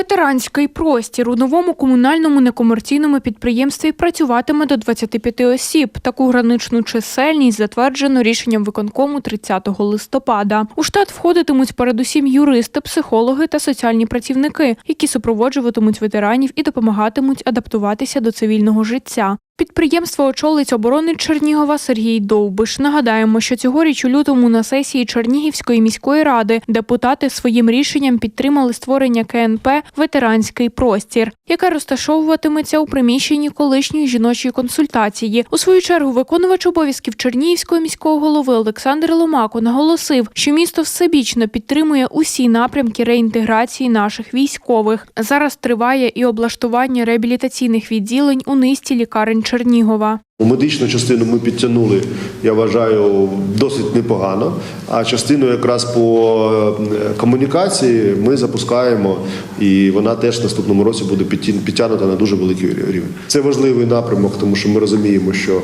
Ветеранський простір у новому комунальному некомерційному підприємстві працюватиме до 25 осіб. Таку граничну чисельність затверджено рішенням виконкому 30 листопада. У штат входитимуть передусім юристи, психологи та соціальні працівники, які супроводжуватимуть ветеранів і допомагатимуть адаптуватися до цивільного життя. Підприємство очолить оборони Чернігова Сергій Довбиш. Нагадаємо, що цьогоріч у лютому на сесії Чернігівської міської ради депутати своїм рішенням підтримали створення КНП Ветеранський простір, яке розташовуватиметься у приміщенні колишньої жіночої консультації. У свою чергу виконувач обов'язків Чернігівського міського голови Олександр Ломако наголосив, що місто всебічно підтримує усі напрямки реінтеграції наших військових. Зараз триває і облаштування реабілітаційних відділень у низці лікарень Чернігова. Медичну частину ми підтягнули, я вважаю, досить непогано. А частину якраз по е, комунікації ми запускаємо, і вона теж в наступному році буде підтя- підтягнута на дуже великий рівень. Це важливий напрямок, тому що ми розуміємо, що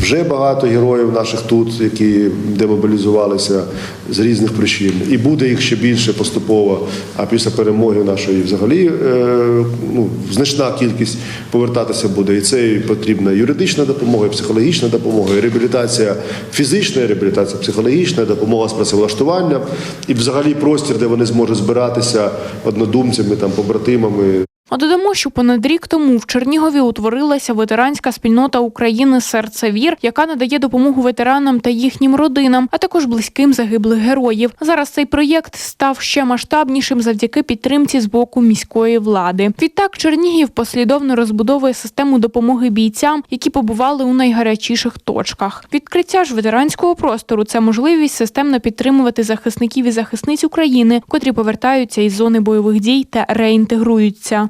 вже багато героїв наших тут, які демобілізувалися з різних причин, і буде їх ще більше поступово. А після перемоги нашої взагалі е, ну, значна кількість повертатися буде. І це потрібна юридична допомога, і психологічна допомога, реабілітація фізична, реабілітація психологічна, допомога з працевлаштуванням, і взагалі простір, де вони зможуть збиратися однодумцями, там побратимами, А додамо, що понад рік тому в Чернігові утворилася ветеранська спільнота України Серце Вір, яка надає допомогу ветеранам та їхнім родинам, а також близьким загиблих героїв. Зараз цей проєкт став ще масштабнішим завдяки підтримці з боку міської влади. Відтак Чернігів послідовно розбудовує систему допомоги бійцям, які побували у найгарячіших точках. Відкриття ж ветеранського простору це можливість системно підтримувати захисників і захисниць України, котрі повертаються із зони бойових дій та реінтегруються.